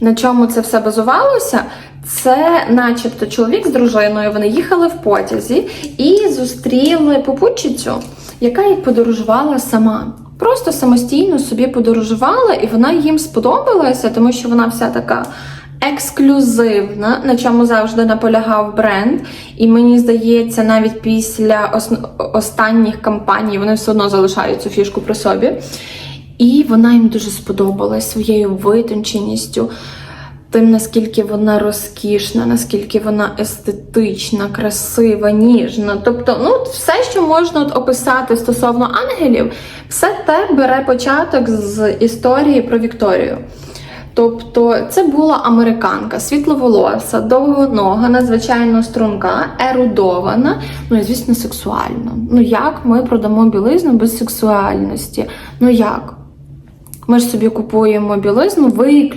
На чому це все базувалося? Це, начебто, чоловік з дружиною. Вони їхали в потязі і зустріли попутчицю, яка і подорожувала сама. Просто самостійно собі подорожувала, і вона їм сподобалася, тому що вона вся така ексклюзивна, на чому завжди наполягав бренд. І мені здається, навіть після ос- останніх кампаній вони все одно залишають цю фішку при собі. І вона їм дуже сподобалась своєю витонченістю, тим, наскільки вона розкішна, наскільки вона естетична, красива, ніжна. Тобто, ну, все, що можна от описати стосовно ангелів, все те бере початок з історії про Вікторію. Тобто це була американка, світловолоса, довгонога, надзвичайно струнка, ерудована, ну і звісно, сексуальна. Ну як ми продамо білизну без сексуальності? Ну як? Ми ж собі купуємо білизну виключно.